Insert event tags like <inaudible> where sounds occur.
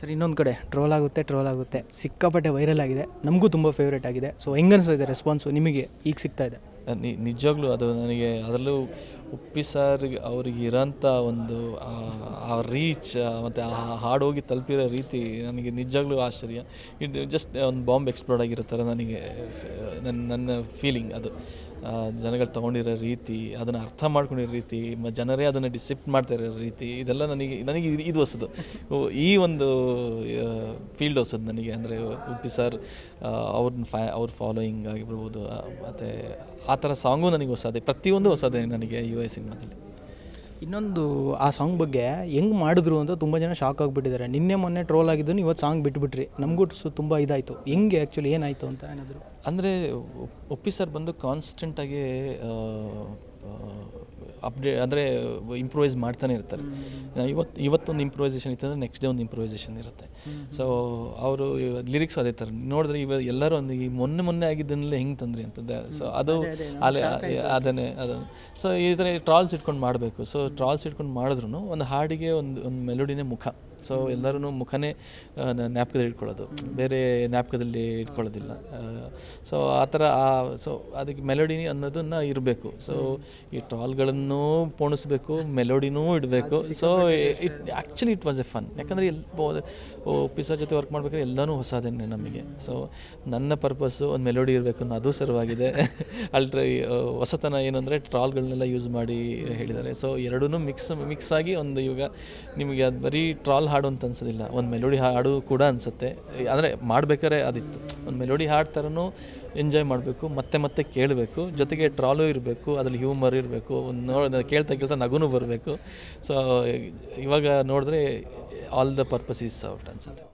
Sir, ಇನ್ನೊಂದು ಕಡೆ troll ಆಗುತ್ತೆ ಟ್ರೋಲ್ ಆಗುತ್ತೆ. ಸಿಕ್ಕಾಪಟ್ಟೆ ವೈರಲ್ ಆಗಿದೆ. ನಮಗೂ ತುಂಬ ಫೇವ್ರೇಟ್ ಆಗಿದೆ. ಸೊ ಹೆಂಗೆ ಅನಿಸ್ತಾ ರೆಸ್ಪಾನ್ಸು ನಿಮಗೆ? ಈಗ ಸಿಗ್ತಾ ಇದೆ. ನಿ, ನಿಜವಾಗ್ಲೂ ಅದು ನನಗೆ ಅದರಲ್ಲೂ ಉಪ್ಪಿ ಸಾರ್ ಅವ್ರಿಗೆ ಇರೋಂಥ ಒಂದು, ಆ- ರೀಚ್ ಮತ್ತು ಆ ಹಾಡು ಹೋಗಿ ತಲುಪಿರೋ ರೀತಿ ನನಗೆ ನಿಜವಾಗ್ಲೂ ಆಶ್ಚರ್ಯ. ಇಟ್ ಜಸ್ಟ್ ಒಂದು ಬಾಂಬ್ ಎಕ್ಸ್ಪ್ಲೋರ್ಡ್ ಆಗಿರೋ ಥರ ನನಗೆ ನನ್ನ ಫೀಲಿಂಗ್ ಅದು. ಜನಗಳು ತೊಗೊಂಡಿರೋ ರೀತಿ, ಅದನ್ನು ಅರ್ಥ ಮಾಡ್ಕೊಂಡಿರೋ ರೀತಿ ಜನರೇ ಅದನ್ನು ಡಿಸಿಪ್ಟ್ ಮಾಡ್ತಾ ಇರೋ ರೀತಿ, ಇದೆಲ್ಲ ನನಗೆ ನನಗೆ ಇದು ಹೊಸದು. ಈ ಒಂದು ಫೀಲ್ಡ್ ಹೊಸದು ನನಗೆ. ಅಂದರೆ ಉಪ್ಪಿ ಸರ್ ಅವ್ರನ್ನ ಫ್ಯಾ ಅವ್ರ ಫಾಲೋಯಿಂಗ್ ಆಗಿರ್ಬೋದು ಮತ್ತು ಆ ಥರ ಸಾಂಗು ನನಗೆ ಹೊಸದೇ. ಪ್ರತಿಯೊಂದು ಹೊಸದೇ ನನಗೆ ಯು ಎ ಸಿನಿಮಾದಲ್ಲಿ ಇನ್ನೊಂದು ಆ ಸಾಂಗ್ ಬಗ್ಗೆ ಹೆಂಗೆ ಮಾಡಿದ್ರು ಅಂತ ತುಂಬ ಜನ ಶಾಕ್ ಆಗಿಬಿಟ್ಟಿದ್ದಾರೆ. ನಿನ್ನೆ ಮೊನ್ನೆ ಟ್ರೋಲ್ ಆಗಿದ್ದನ್ನು ಇವತ್ತು ಸಾಂಗ್ ಬಿಟ್ಬಿಟ್ರಿ. ನಮಗೂ ಸು ತುಂಬ ಇದಾಯಿತು. ಹೆಂಗೆ ಆ್ಯಕ್ಚುಲಿ ಏನಾಯಿತು ಅಂತ ಏನಾದರೂ? ಅಂದರೆ ಒಪ್ಪಿ ಸರ್ ಬಂದು ಕಾನ್ಸ್ಟೆಂಟಾಗಿ ಅಪ್ಡೇ ಅಂದರೆ ಇಂಪ್ರೂವೈಸ್ ಮಾಡ್ತಾನೆ ಇರ್ತಾರೆ. ಇವತ್ತು ಇವತ್ತೊಂದು ಇಂಪ್ರೂವೈಸೇಷನ್ ಇತ್ತು ಅಂದರೆ ನೆಕ್ಸ್ಟ್ ಡೇ ಒಂದು ಇಂಪ್ರೂವೈಸೇಷನ್ ಇರುತ್ತೆ. ಸೊ ಅವರು ಲಿರಿಕ್ಸ್ ಅದೇ ಥರ ನೋಡಿದ್ರೆ ಇವ ಎಲ್ಲರೂ ಒಂದು ಈ ಮೊನ್ನೆ ಮೊನ್ನೆ ಆಗಿದ್ದನ್ನೆಲ್ಲ ಹೆಂಗೆ ತಂದ್ರಿ ಅಂತಂದೆ ಸೊ ಅದು ಅಲ್ಲೇ ಅದನ್ನೇ ಅದು ಸೊ ಈ ಥರ ಟ್ರಾಲ್ಸ್ ಇಟ್ಕೊಂಡು ಮಾಡಬೇಕು. ಸೊ ಟ್ರಾಲ್ಸ್ ಇಟ್ಕೊಂಡು ಮಾಡಿದ್ರು ಒಂದು ಹಾಡಿಗೆ ಒಂದು ಒಂದು ಮೆಲೋಡಿನೇ ಮುಖ. ಸೊ ಎಲ್ಲರೂ ಮುಖನೇ ಜ್ಞಾಪಕದಲ್ಲಿ ಇಟ್ಕೊಳ್ಳೋದು. ಬೇರೆ ಜ್ಞಾಪಕದಲ್ಲಿ ಇಟ್ಕೊಳ್ಳೋದಿಲ್ಲ. ಸೊ ಆ ಥರ ಆ ಸೊ ಅದಕ್ಕೆ ಮೆಲೋಡಿ ಅನ್ನೋದನ್ನ ಇರಬೇಕು. ಸೊ ಈ ಟ್ರಾಲ್ಗಳನ್ನು ಪೋಣಿಸ್ಬೇಕು ಮೆಲೋಡಿನೂ ಇಡಬೇಕು. So it actually it was a fun ಯಾಕಂದರೆ ಓ ಪಿಸಾ ಜೊತೆ ವರ್ಕ್ ಮಾಡ್ಬೇಕಾದ್ರೆ ಎಲ್ಲನೂ ಹೊಸದೇನೆ ನಮಗೆ. ಸೊ ನನ್ನ ಪರ್ಪಸ್ಸು ಒಂದು ಮೆಲೋಡಿ ಇರಬೇಕು ಅನ್ನೋ ಅದು ಸರ್ವಾಗಿದೆ <laughs> ಅಲ್ಟ್ರ ಹೊಸತನ ಏನಂದರೆ ಟ್ರಾಲ್ಗಳನ್ನೆಲ್ಲ ಯೂಸ್ ಮಾಡಿ ಹೇಳಿದ್ದಾರೆ. ಸೊ ಎರಡೂ ಮಿಕ್ಸ್ ಮಿಕ್ಸ್ ಆಗಿ ಒಂದು ಇವಾಗ ನಿಮಗೆ ಅದು ಬರೀ ಟ್ರಾಲ್ ಹಾಡು ಅಂತ ಅನ್ಸೋದಿಲ್ಲ. ಒಂದು ಮೆಲೋಡಿ ಹಾಡು ಕೂಡ ಅನಿಸುತ್ತೆ. ಅಂದರೆ ಮಾಡಬೇಕಾದ್ರೆ ಅದಿತ್ತು. ಒಂದು ಮೆಲೋಡಿ ಹಾಡು ಥರನೂ ಎಂಜಾಯ್ ಮಾಡಬೇಕು, ಮತ್ತೆ ಮತ್ತೆ ಕೇಳಬೇಕು. ಜೊತೆಗೆ ಟ್ರಾಲು ಇರಬೇಕು, ಅದ್ರಲ್ಲಿ ಹ್ಯೂಮರ್ ಇರಬೇಕು ನೋಡಿ ಕೇಳ್ತಾ ಕೇಳ್ತಾ ನಗುನು ಬರಬೇಕು. ಸೊ ಇವಾಗ ನೋಡಿದ್ರೆ all the purpose is out ಅನ್ಸುತ್ತೆ.